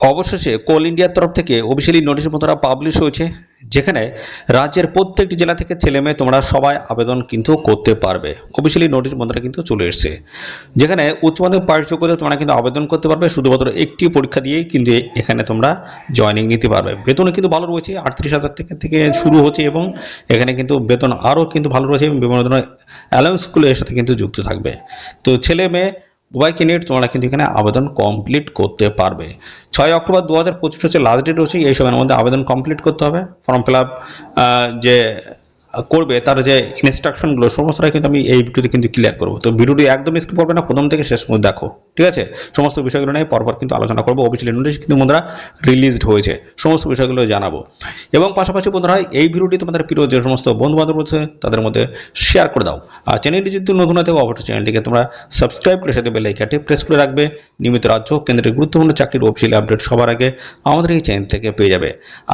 অবশেষে কোল ইন্ডিয়ার তরফ থেকে অফিসিয়ালি নোটিশ বন্ধুরা পাবলিশ হয়েছে, যেখানে রাজ্যের প্রত্যেকটি জেলা থেকে ছেলে মেয়ে তোমরা সবাই আবেদন কিন্তু করতে পারবে। অফিসিয়ালি নোটিশ বন্ধুরা কিন্তু চলে এসেছে। যেখানে উচ্চ মাধ্যমিক পাশ যোগ্যতা তোমরা কিন্তু আবেদন করতে পারবে, শুধুমাত্র একটি পরীক্ষা দিয়েই কিন্তু এখানে তোমরা জয়নিং নিতে পারবে। বেতন কিন্তু ভালো রয়েছে, আটত্রিশ হাজার থেকে থেকে শুরু হচ্ছে এবং এখানে কিন্তু বেতন আরও কিন্তু ভালো রয়েছে এবং বিভিন্ন ধরনের অ্যালাউন্সগুলো এর সাথে কিন্তু যুক্ত থাকবে। তো ছেলে মেয়ে উভয় নিয়ে তোমরা কিন্তু এখানে আবেদন কমপ্লিট করতে পারবে। ছয় অক্টোবর দু হাজার পঁচিশ হচ্ছে লাস্ট ডেট হচ্ছে এই সময়ের মধ্যে আবেদন কমপ্লিট করতে হবে। ফর্ম ফিল আপ যে করবে, তার যে ইনস্ট্রাকশনগুলো সমস্তটাই কিন্তু আমি এই ভিডিওতে কিন্তু ক্লিয়ার করব। তো ভিডিওটি একদম স্কিপ করবে না, প্রথম থেকে শেষ পর্যন্ত দেখো, ঠিক আছে? সমস্ত বিষয়গুলো নিয়ে পরপর কিন্তু আলোচনা করব। অফিসিয়াল নোটিশ কিন্তু বন্ধুরা রিলিজড হয়েছে, সমস্ত বিষয়গুলো জানাব। এবং পাশাপাশি বন্ধুরা, এই ভিডিওটি তোমাদের প্রিয় যে সমস্ত বন্ধু বান্ধব রয়েছে, তাদের মধ্যে শেয়ার করে দাও। আর চ্যানেলটি যদি নতুন হতে অবশ্যই চ্যানেলটিকে তোমরা সাবস্ক্রাইব করে সাথে বেলাইকাটি প্রেস করে রাখবে। নিয়মিত রাজ্য কেন্দ্রের গুরুত্বপূর্ণ চাকরির অফিসিয়াল আপডেট সবার আগে আমাদের এই চ্যানেল থেকে পেয়ে যাবে।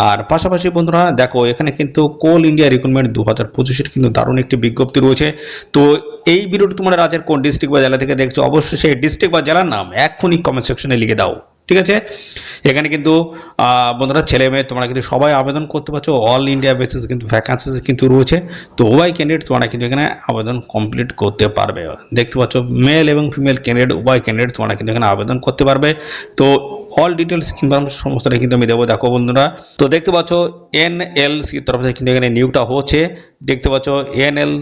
আর পাশাপাশি বন্ধুরা, দেখো, এখানে কিন্তু কোল ইন্ডিয়া রিক্রুটমেন্ট দু হাজার পঁচিশের কিন্তু দারুণ একটি বিজ্ঞপ্তি রয়েছে। তো এই ভিডিওটি তোমরা রাজ্যের কোন ডিস্ট্রিক্ট বা জেলা থেকে দেখছ, অবশ্যই সেই ডিস্ট্রিক্ট বা জেলার নাম এখনই কমেন্ট সেকশনে লিখে দাও। ঠিক আছে? এখানে কিন্তু বন্ধুরা, ছেলে মেয়ে, তোমরা কিন্তু সবাই আবেদন করতে পারছ। অল ইন্ডিয়া বেসিস কিন্তু ভ্যাকান্সিস কিন্তু রয়েছে। তো উভয় ক্যান্ডিডেট তোমরা কিন্তু এখানে আবেদন কমপ্লিট করতে পারবে। দেখতে পাচ্ছ মেল এবং ফিমেল ক্যান্ডিডেট উভয় ক্যান্ডিডেট তোমরা কিন্তু এখানে আবেদন করতে পারবে। তো অল ডিটেলস ইনফরমেশন সমস্তটা কিন্তু আমি দেবো। দেখো, বন্ধুরা। তো দেখতে পাচ্ছ এন এল সি তরফ থেকে কিন্তু এখানে নিয়োগটা হচ্ছে। দেখতে পাচ্ছ N L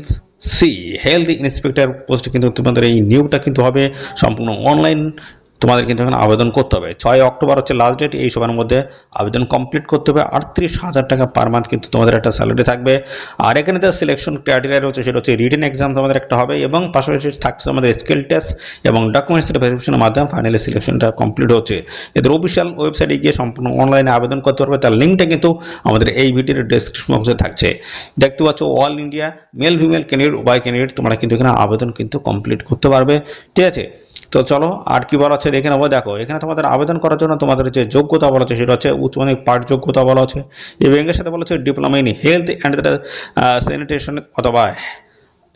C health inspector post কিন্তু তোমাদের এই নিয়োগটা কিন্তু হবে। সম্পূর্ণ অনলাইন তোমাদের কিন্তু এখানে আবেদন করতে হবে। ছয় অক্টোবর হচ্ছে লাস্ট ডেট এই সময়ের মধ্যে আবেদন কমপ্লিট করতে হবে। আটত্রিশ হাজার টাকা পার মান্থ কিন্তু তোমাদের একটা স্যালারি থাকবে। আর এখানে যে সিলেকশন ক্রাইটেরিয়া রয়েছে, সেটা হচ্ছে রিটেন এক্সাম তোমাদের একটা হবে এবং পাশাপাশি থাকছে আমাদের স্কিল টেস্ট এবং ডকুমেন্টস ভেরিফিকেশনের মাধ্যমে ফাইনালি সিলেকশনটা কমপ্লিট হচ্ছে। এদের অফিসিয়াল ওয়েবসাইটে গিয়ে সম্পূর্ণ অনলাইনে আবেদন করতে পারবে। তার লিঙ্কটা কিন্তু আমাদের এই ভিডিওর ডেসক্রিপশন বক্সে থাকছে। দেখতে পাচ্ছ all India male female candidate উভয় ক্যান্ডিডেট তোমরা কিন্তু এখানে আবেদন কিন্তু কমপ্লিট করতে পারবে। ঠিক আছে? তো চলো, আর কি বলা আছে দেখে নেব। দেখো, এখানে তোমাদের আবেদন করার জন্য তোমাদের যে যোগ্যতা বলা আছে, সেটা হচ্ছে উচ্চ মাধ্যমিক পাঠ যোগ্যতা বলা আছে। এবং এর সাথে বলা হচ্ছে diploma in health and sanitation অথবা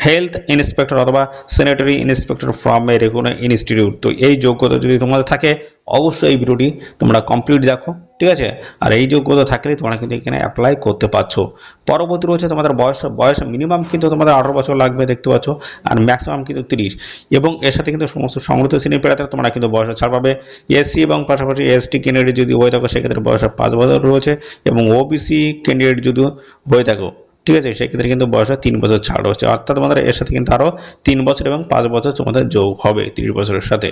হেলথ ইন্সপেক্টর অথবা sanitary inspector from a regular institute তো এই যোগ্যতা যদি তোমাদের থাকে, অবশ্যই এই ভিডিওটি তোমরা কমপ্লিট দেখো, ঠিক আছে? আর এই যোগ্যতা থাকলে তোমরা কিন্তু এখানে অ্যাপ্লাই করতে পারছ। পরবর্তী রয়েছে তোমাদের বয়স বয়স মিনিমাম কিন্তু তোমাদের আঠারো বছর লাগবে, দেখতে পাচ্ছ, আর ম্যাক্সিমাম কিন্তু তিরিশ। এবং এর সাথে কিন্তু সমস্ত সংগঠিত শ্রেণি পেড়াতে তোমরা কিন্তু বয়স ছাড় পাবে। এসসি এবং পাশাপাশি এসটি ক্যান্ডিডেট যদি হয়ে থাকো, সেক্ষেত্রে বয়স পাঁচ বছর রয়েছে। এবং ওবিসি ক্যান্ডিডেট যদি হয়ে থাকো ঠিক আছে, সেক্ষেত্রে কিন্তু বয়সে তিন বছর ছাড় হচ্ছে অর্থাৎ তোমাদের এর সাথে কিন্তু আরও তিন বছর এবং পাঁচ বছর তোমাদের যোগ হবে তিরিশ বছরের সাথে।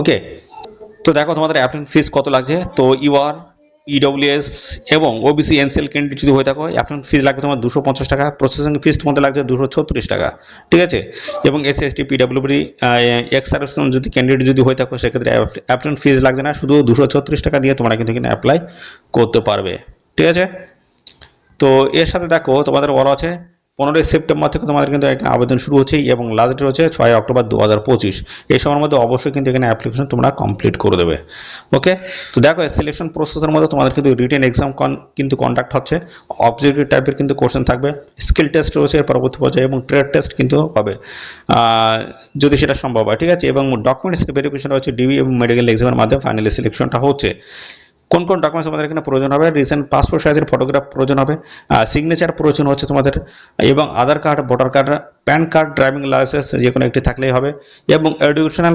ওকে তো দেখো তোমাদের অ্যাপ্লিকেশন ফিস কত লাগছে? তো ইউ ইউআর ইডব্লিউএস এবং ওবিসি এনসিএল ক্যান্ডিডেট যদি হয়ে থাকো, অ্যাপ্লিকেশন ফিস লাগবে তোমার দুশো পঞ্চাশ টাকা প্রসেসিং ফিস তোমাদের লাগছে দুশো ছত্রিশ টাকা। ঠিক আছে? এবং S S T PWD ex service যদি ক্যান্ডিডেট যদি হয়ে থাকো, সেক্ষেত্রে অ্যাপ্লিকেশন ফিস লাগছে না, শুধু দুশো ছত্রিশ টাকা দিয়ে তোমরা কিন্তু এখানে অ্যাপ্লাই করতে পারবে। ঠিক আছে? তো এর সাথে দেখো তোমাদের বলা আছে, পনেরোই সেপ্টেম্বর থেকে তোমাদের কিন্তু এখানে আবেদন শুরু হচ্ছে, এবং লাস্ট ডেট হচ্ছে ছয় অক্টোবর দু হাজার পঁচিশ। এই সময়ের মধ্যে অবশ্যই কিন্তু এখানে অ্যাপ্লিকেশন তোমরা কমপ্লিট করে দেবে। ওকে তো দেখো সিলেকশন প্রসেসের মধ্যে তোমাদের কিন্তু রিটেন এক্সাম কিন্তু কন্ডাক্ট হচ্ছে। অবজেক্টিভ টাইপের কিন্তু কোশ্চেন থাকবে। স্কিল টেস্ট রয়েছে এর পরবর্তী পর্যায়ে, এবং ট্রেড টেস্ট কিন্তু হবে। যদি সেটা সম্ভব হয়, ঠিক আছে? এবং ডকুমেন্টস ভেরিফিকেশন রয়েছে ডিবি এবং মেডিকেল এক্সামের মাধ্যমে ফাইনালি সিলেকশনটা হচ্ছে। কোন কোন ডকুমেন্টস আমাদের এখানে প্রয়োজন হবে? রিসেন্ট পাসপোর্ট সাইজের ফটোগ্রাফ প্রয়োজন হবে সিগনেচার প্রয়োজন হচ্ছে তোমাদের, এবং Aadhaar card voter card PAN card driving licence যে কোনো একটি থাকলেই হবে, এবং এডুকেশনাল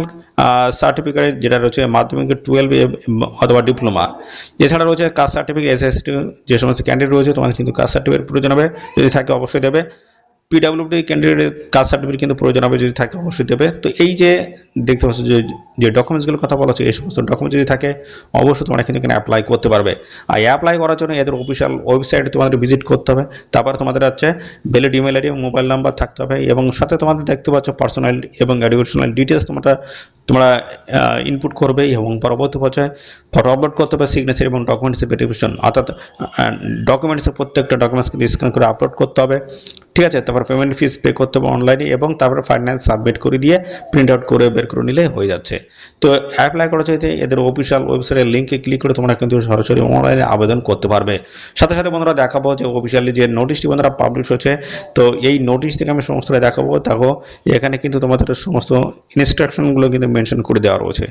সার্টিফিকেট যেটা রয়েছে মাধ্যমিক টুয়েলভ অথবা ডিপ্লোমা এছাড়া রয়েছে কাস্ট সার্টিফিকেট এস এস যে সমস্ত ক্যান্ডিডেট রয়েছে, তোমাদের কিন্তু কাস্ট সার্টিফিকেট প্রয়োজন হবে। যদি থাকে অবশ্যই দেবে। পিডাব্লিউডি ক্যান্ডিডেটের কাস্ট সার্টিফিকেট কিন্তু প্রয়োজন হবে যদি থাকে, অবশ্যই দেবে। তো এই যে দেখতে পাচ্ছ যে যে ডকুমেন্টসগুলোর কথা বলা হচ্ছে, এই সমস্ত ডকুমেন্ট যদি থাকে, অবশ্যই তোমরা কিন্তু এখানে অ্যাপ্লাই করতে পারবে। আর অ্যাপ্লাই করার জন্য এদের অফিসিয়াল ওয়েবসাইটে তোমাদের ভিজিট করতে হবে। তারপর তোমাদের হচ্ছে valid email ID mobile number থাকতে হবে এবং সাথে তোমাদের দেখতে পাচ্ছ পার্সোনাল এবং এডুকেশনাল ডিটেলস তোমরা তোমরা ইনপুট করবে এবং পরবর্তী পর্যায়ে ফটো আপলোড করতে হবে সিগনেচার এবং ডকুমেন্টসের ভেরিফিকেশন অর্থাৎ ডকুমেন্টসের প্রত্যেকটা ডকুমেন্টস কিন্তু স্ক্যান করে আপলোড করতে হবে। ঠিক আছে, তারপর পেমেন্ট ফিস পে করতে হবে অনলাইনে এবং তারপরে ফাইন্যান্স সাবমিট করে দিয়ে প্রিন্ট আউট করে বের করে নিলে হয়ে যাচ্ছে। তো অ্যাপ্লাই করা চাইতে এদের অফিসিয়াল ওয়েবসাইটের লিঙ্কে ক্লিক করে তোমরা কিন্তু সরাসরি অনলাইনে আবেদন করতে পারবে। সাথে সাথে বন্ধুরা দেখাবো যে অফিসিয়ালি যে নোটিশটি বন্ধুরা পাবলিশ হচ্ছে তো এই নোটিশ থেকে আমি সমস্ত দেখাবো। দেখো, এখানে কিন্তু তোমাদের সমস্ত ইনস্ট্রাকশনগুলো কিন্তু মেনশন করে দেওয়া রয়েছে।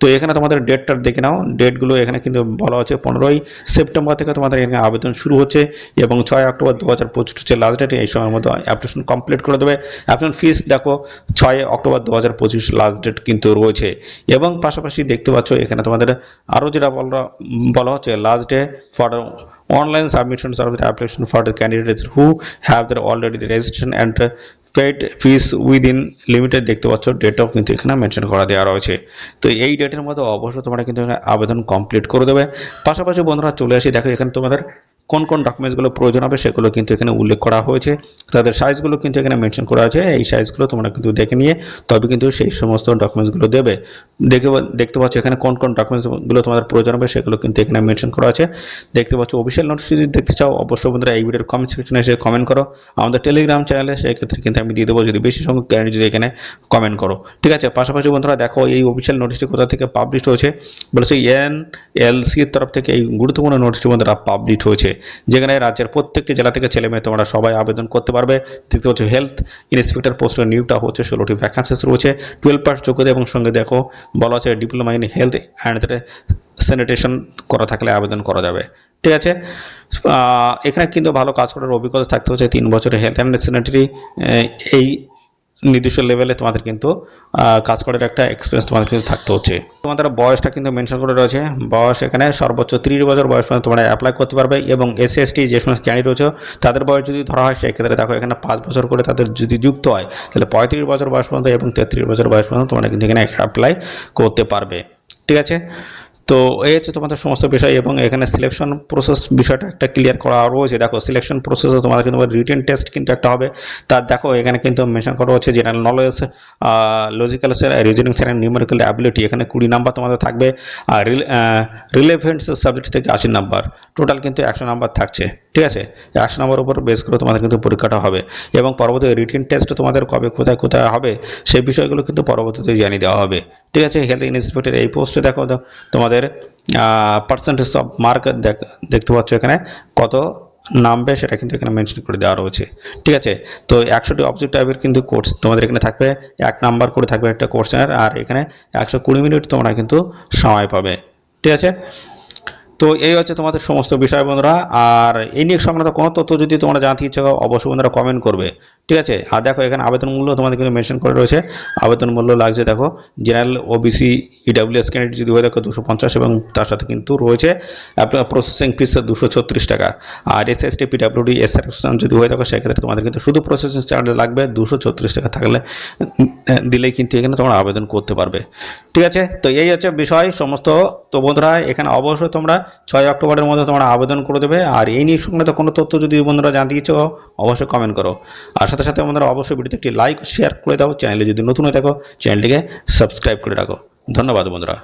তো এখানে তোমাদের ডেটটা দেখে নাও। ডেটগুলো এখানে কিন্তু বলা হচ্ছে পনেরোই সেপ্টেম্বর থেকে তোমাদের এখানে আবেদন শুরু হচ্ছে এবং ছয় অক্টোবর দু হাজার পঁচিশ হচ্ছে লাস্ট ডেটে এই সময়ের মধ্যে অ্যাপ্লিকেশন কমপ্লিট করে দেবে। অ্যাপ্লিকেশন ফিস দেখো, ছয় অক্টোবর দু হাজার পঁচিশ লাস্ট ডেট কিন্তু রয়েছে। এবং পাশাপাশি দেখতে পাচ্ছ, এখানে তোমাদের আরও যেটা বলা বলা হচ্ছে last day for submissions of the application for the candidates who have their already registration and paid fees within limited দেখতে পাচ্ছ ডেটও কিন্তু এখানে মেনশন করা দেওয়া রয়েছে। তো এই ডেটের মধ্যে অবশ্যই তোমরা কিন্তু আবেদন কমপ্লিট করে দেবে। পাশাপাশি বন্ধুরা চলে আসি, দেখো এখানে তোমাদের কোন কোন ডকুমেন্টসগুলো প্রয়োজন হবে সেগুলো কিন্তু এখানে উল্লেখ করা হয়েছে। তাদের সাইজগুলো কিন্তু এখানে মেনশন করা আছে। এই সাইজগুলো তোমরা কিন্তু দেখে নিয়ে তবে কিন্তু সেই সমস্ত ডকুমেন্টসগুলো দেবে। দেখে দেখতে পাচ্ছ এখানে কোন কোন ডকুমেন্টসগুলো তোমাদের প্রয়োজন হবে সেগুলো কিন্তু এখানে মেনশন করা আছে। দেখতে পাচ্ছ অফিসিয়াল নোটিস যদি দেখতে চাও, অবশ্যই বন্ধুরা এই ভিডিওর কমেন্ট সেকশনে এসে কমেন্ট করো। আমাদের টেলিগ্রাম চ্যানেলে সেক্ষেত্রে কিন্তু আমি দিয়ে দেবো। যদি বেশি সংখ্যক ক্যান্ডিডেট যদি এখানে কমেন্ট করো। ঠিক আছে? পাশাপাশি বন্ধুরা দেখো, এই অফিসিয়াল নোটিশটি কোথা থেকে পাবলিশ হয়েছে? বলেছে এন এল সির তরফ থেকে এই গুরুত্বপূর্ণ নোটিশটি বন্ধুরা পাবলিশ হয়েছে। যেখানে রাজ্যের প্রত্যেকটি জেলা থেকে ছেলে মেয়ে তোমরা সবাই আবেদন করতে পারবে। তৃতীয় হচ্ছে হেলথ ইন্সপেক্টর পোস্টের নিয়োগটা হচ্ছে, ষোলোটি ভ্যাকান্সিস রয়েছে। টুয়েলভ পাস যোগ্যতা এবং সঙ্গে দেখো বলা আছে diploma in health and sanitation করা থাকলে আবেদন করা যাবে। ঠিক আছে? এখানে কিন্তু ভালো কাজ করার অভিজ্ঞতা থাকতে হচ্ছে তিন বছরের হেলথ অ্যান্ড স্যানিটারি এই নির্দিষ্ট লেভেলে তোমাদের কিন্তু কাজ করার একটা এক্সপিরিয়েন্স তোমাদের কিন্তু থাকতে হচ্ছে। তোমাদের বয়সটা কিন্তু মেনশন করে রয়েছে। বয়স এখানে সর্বোচ্চ তিরিশ বছর বয়স পর্যন্ত তোমরা অ্যাপ্লাই করতে পারবে এবং এস এসটি যে সমস্ত ক্যান্ডিডেট রয়েছে, তাদের বয়স যদি ধরা হয়, সেক্ষেত্রে দেখো এখানে পাঁচ বছর করে তাদের যদি যুক্ত হয়, তাহলে পঁয়ত্রিশ বছর বয়স পর্যন্ত এবং তেত্রিশ বছর বয়স পর্যন্ত তোমরা কিন্তু এখানে অ্যাপ্লাই করতে পারবে। ঠিক আছে? তো এই হচ্ছে তোমাদের সমস্ত বিষয় এবং এখানে সিলেকশন প্রসেস বিষয়টা একটা ক্লিয়ার করা রয়েছে। দেখো সিলেকশন প্রসেসে তোমাদের কিন্তু রিটেন টেস্ট কিন্তু একটা হবে। তার দেখো এখানে কিন্তু মেনশন করা হচ্ছে general knowledge logical reasoning channel numerical ability এখানে কুড়ি নাম্বার তোমাদের থাকবে। আর রিলেভেন্স সাবজেক্ট থেকে আশি নাম্বার টোটাল কিন্তু একশো নাম্বার থাকছে। ঠিক আছে? একশো নাম্বার উপর বেস করে তোমাদের কিন্তু পরীক্ষাটা হবে। এবং পরবর্তী রিটেন টেস্ট তোমাদের কবে কোথায় কোথায় হবে সেই বিষয়গুলো কিন্তু পরবর্তীতে জানিয়ে দেওয়া হবে। ঠিক আছে? হেলথ ইন্সপেক্টর এই পোস্টে দেখো দাও, তোমাদের পার্সেন্টেজ অফ মার্ক দেখতে পাচ্ছ এখানে কত নামবে সেটা কিন্তু এখানে মেনশন করে দেওয়া রয়েছে। ঠিক আছে? তো একশোটি অবজেক্ট টাইপের কিন্তু কোর্স তোমাদের এখানে থাকবে। এক নাম্বার করে থাকবে একটা কোর্সের আর এখানে একশো কুড়ি মিনিট তোমরা কিন্তু সময় পাবে। ঠিক আছে? তো এই হচ্ছে তোমাদের সমস্ত বিষয় বন্ধুরা। আর এই নিয়ে সংক্রান্ত কোনো তথ্য যদি তোমরা জানতে ইচ্ছা অবশ্যই বন্ধুরা কমেন্ট করবে। ঠিক আছে? আর দেখো, এখানে আবেদন মূল্য তোমাদের কিন্তু মেনশন করে রয়েছে। আবেদন মূল্য লাগছে, দেখো জেনারেল ও ওবিসি ইডাব্লিউএস ক্যান্ডিডেট যদি হয়ে, দেখো, দুশো পঞ্চাশ এবং তার সাথে কিন্তু রয়েছে, আপনার প্রসেসিং ফিস দুশো ছত্রিশ টাকা। আর S S T PWD S যদি হয়ে থাকো সেক্ষেত্রে তোমাদের কিন্তু শুধু প্রসেসিং চার্জ লাগবে, দুশো ছত্রিশ টাকা থাকলে দিলেই কিন্তু এখানে তোমরা আবেদন করতে পারবে। ঠিক আছে? তো এই হচ্ছে বিষয়, সমস্ত। তো বন্ধুরা, এখানে অবশ্যই তোমরা ছয় অক্টোবরের মধ্যে তোমরা আবেদন করে দেবে। আর এই নিয়ে সংক্রান্ত কোনো তথ্য যদি বন্ধুরা জানতে ইচ্ছো অবশ্যই কমেন্ট করো। আর সাথে সাথে আমাদের অবশ্যই ভিডিওতে একটি লাইক শেয়ার করে দাও। চ্যানেলে যদি নতুন হয়ে থাকো চ্যানেলটিকে সাবস্ক্রাইব করে রাখো। ধন্যবাদ বন্ধুরা।